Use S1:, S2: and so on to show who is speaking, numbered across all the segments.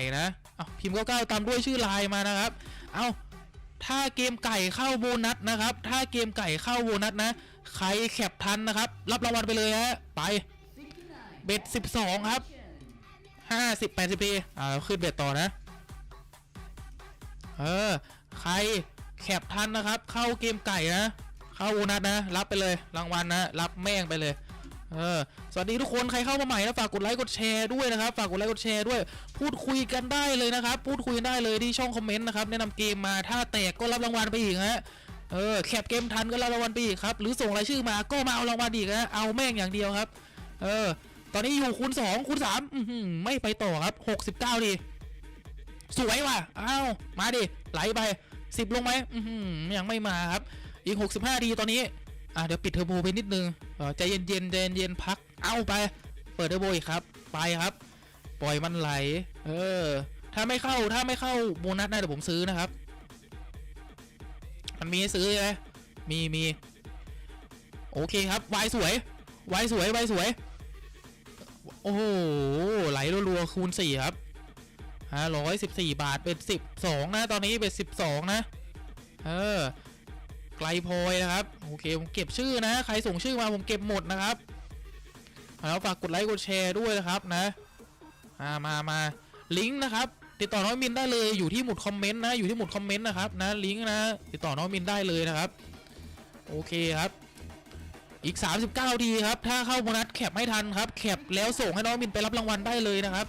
S1: ก่นะเอาพิมพ์เก้าตามด้วยชื่อไลน์มานะครับ เอาถ้าเกมไก่เข้าโบนัสนะครับ ถ้าเกมไก่เข้าโบนัสนะ ใครแคปทันนะครับ รับรางวัลไปเลยฮะ ไป เบ็ด12ครับ50 80พีอ่าขึ้นเบ็ดต่อนะ เออ ใครแคปทันนะครับ เข้าเกมไก่นะ เข้าโบนัสนะ รับไปเลย รางวัลนะ รับแม่งไปเลย เออสวัสดีทุกคนใครเข้ามาใหม่นะฝากกดไลค์กดแชร์ด้วยนะครับฝากกดไลค์กดแชร์ด้วย พูดคุยกันได้เลยนะครับ พูดคุยกันได้เลยที่ช่องคอมเมนต์นะครับแนะนำเกมมาถ้าแตกก็รับรางวัลไปอีกฮะเออแคปเกมทันก็รับรางวัลไปอีกครับหรือส่งรายชื่อมาก็มาเอารางวัลอีกนะเอาแม่งอย่างเดียวครับ เออ ตอนนี้อยู่คูณ2คูณ3อื้อหือไม่ไปต่อครับ69ดีสวยว่ะอ้าวมาดิไหลไป10ลงไหมยังไม่มาครับอีก65ดีตอนนี้ อะเดี๋ยวปิดเทอร์โบไปนิดนึงเออใจเย็นๆใจเย็นพัก เอาไป เปิดเทอร์โบอีกครับ ไปครับ ปล่อยมันไหล เออ ถ้าไม่เข้าถ้าไม่เข้าโบนัสนะเดี๋ยวผมซื้อนะครับ มันมีให้ซื้อใช่ไหมมีมีโอเคครับวายสวยวายสวยวายสวย โอ้โห ไหลรัวๆคูณสี่ครับห้าร้อยสิบสี่บาทเป็นสิบสองนะ ตอนนี้เป็นสิบสองนะ เออ ไกลโพยนะครับโอเคผมเก็บชื่อนะ ใครส่งชื่อมาผมเก็บหมดนะครับแล้วฝากกดไลค์กดแชร์ด้วยนะครับนะมามามาลิงก์นะครับ ติดต่อน้องมินได้เลยอยู่ที่หมุดคอมเมนต์นะอยู่ที่หมุดคอมเมนต์นะครับนะลิงก์นะ ติดต่อน้องมินได้เลยนะครับ โอเคครับอีก 39ทีครับ ถ้าเข้าโบนัสแคปไม่ทันครับ แคปแล้วส่งให้น้องมินไปรับรางวัลได้เลยนะครับ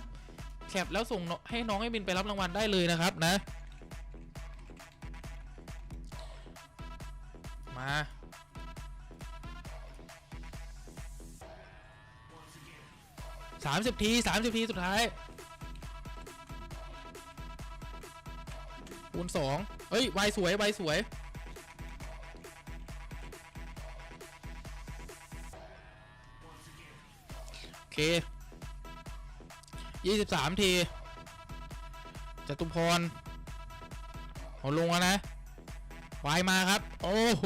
S1: แคปแล้วส่งให้น้องให้มินไปรับรางวัลได้เลยนะครับนะาสามสิบทีสามสิบที สุดท้ายคูณสองเฮ้ย ไวสวย ไวสวย โอเคยี่สิบสามทีจตุพรเอาลงแล้วนะ วายมาครับ โอ้โห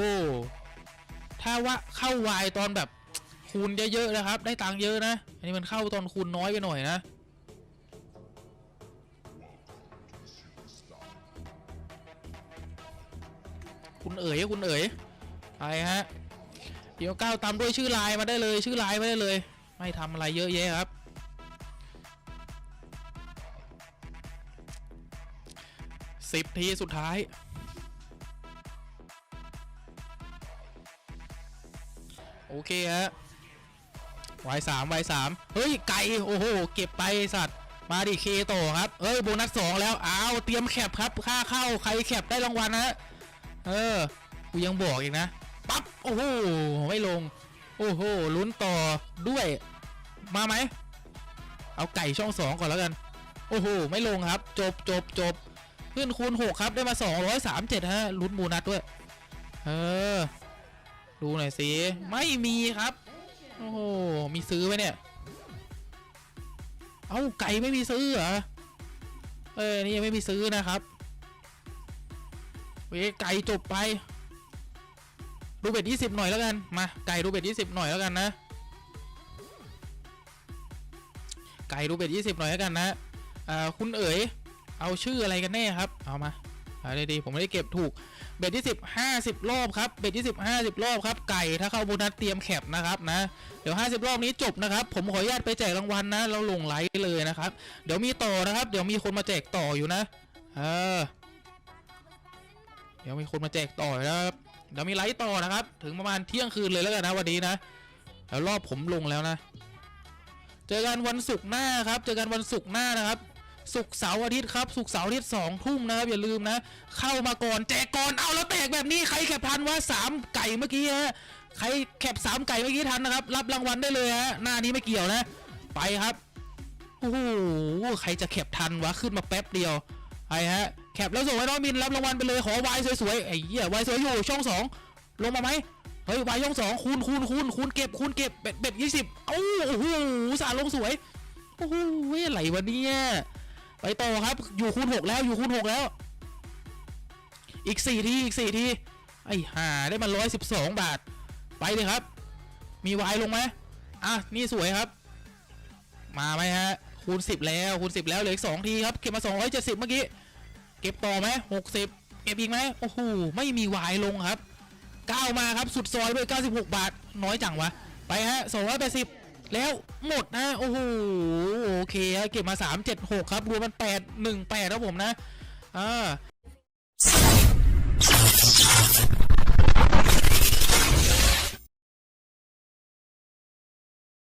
S1: ถ้าว่าเข้าวายตอนแบบคูณเยอะๆนะครับ ได้ตังค์เยอะนะ อันนี้มันเข้าตอนคูณน้อยไปหน่อยนะ คุณเอ๋ยคุณเอ๋ยไปฮะเดี๋ยวก้าวตามด้วยชื่อไลน์มาได้เลย ชื่อไลน์มาได้เลย ไม่ทำอะไรเยอะแยะครับสิบทีสุดท้าย โอเคฮะวายสามวายสามเฮ้ย ไก่โอ้โห เก็บไปสัตว์ มาดิเคโตครับเอ้ย โบนัสสองแล้ว อ้าว เตรียมแคปครับ ค่าเข้า ใครแคปได้รางวัลนะ เออ กูยังบอกอีกนะ ปั๊บ โอ้โห ไม่ลง โอ้โห ลุ้นต่อด้วย มาไหม เอาไก่ช่องสองก่อนแล้วกัน โอ้โห ไม่ลงครับ จบจบจบขึ้นคูณหกครับ ได้มาสองร้อยสามเจ็ดฮะ ลุ้นโบนัสด้วย เออ ดูหน่อยสิไม่มีครับ โอ้โห มีซื้อไหมเนี่ย เอ้าไก่ไม่มีซื้อเหรอ เออนี่ยังไม่มีซื้อนะครับเว้ไก่จบไป ดูเบ็ดยี่สิบหน่อยแล้วกัน มา ไก่ดูเบ็ดยี่สิบหน่อยแล้วกันนะ ไก่ดูเบ็ดยี่สิบหน่อยแล้วกันนะ อ่า คุณเอ๋ย เอาชื่ออะไรกันแน่ครับ เอามา อาได้ดีผมไม่ได้เก็บถูกเบ็ดยี่สิบห้าสิบรอบครับเบ็ดยี่สิบห้าสิบรอบครับไก่ถ้าเข้าโบนัสเตรียมแคปนะครับนะเดี๋ยวห้าสิบรอบนี้จบนะครับผมขออนุญาตไปแจกรางวัลนะ เราลงไลฟ์เลยนะครับ เดี๋ยวมีต่อนะครับเดี๋ยวมีคนมาแจกต่ออยู่นะเออเดี๋ยวมีคนมาแจกต่อนะครับเดี๋ยวมีไลฟ์ต่อนะครับ ถึงประมาณเที่ยงคืนเลยแล้วกันนะวันนี้นะแล้วรอบผมลงแล้วนะ เจอกันวันศุกร์หน้าครับ เจอกันวันศุกร์หน้านะครับ ศุกร์เสาร์อาทิตย์ครับศุกร์เสาร์อาทิตย์สองทุ่มนะครับอย่าลืมนะ เข้ามาก่อนแจกก่อนเอาแล้วแตกแบบนี้ใครแคปทันว่าสามไก่เมื่อกี้ฮะใครแคปสามไก่เมื่อกี้ทันนะครับ รับรางวัลได้เลยฮะหน้านี้ไม่เกี่ยวนะ ไปครับโอ้โหใครจะแคปทันวะขึ้นมาแป๊บเดียวไปฮะแคปแล้วส่งให้น้องมินรับรางวัลไปเลยขอวายสวยๆไอ้เหี้ยวายสวยอยู่ช่องสองลงมาไหมเฮ้ยวายช่องสองคูณคูณคูณคูณเก็บคูณเก็บเบ็ดเบ็ดยี่สิบโอ้โหสาลงสวยโอ้โหอะไรวะเนี่ย ไปต่อครับอยู่คูณหกแล้วอยู่คูณหกแล้ว อีกสี่ทีอีกสี่ทีไอ้ห่าได้มาร้อยสิบสองบาท ไปเลยครับ มีวายลงไหมอะนี่สวยครับ มาไหมฮะคูณสิบแล้วคูณสิบแล้วเหลืออีกสองทีครับเก็บมาสองร้อยเจ็ดสิบเมื่อกี้เก็บต่อไหมหกสิบเก็บอีกไหมโอ้โหไม่มีวายลงครับก้าวมาครับสุดซอยด้าสิบหกบาท น้อยจังวะ ไปฮะสองร้อยแปดสิบ แล้วหมดนะ โอ้โหโอเคเก็บมา 3 7 6 ครับ รวมมัน 8 1 8แล้วผมนะ อ่า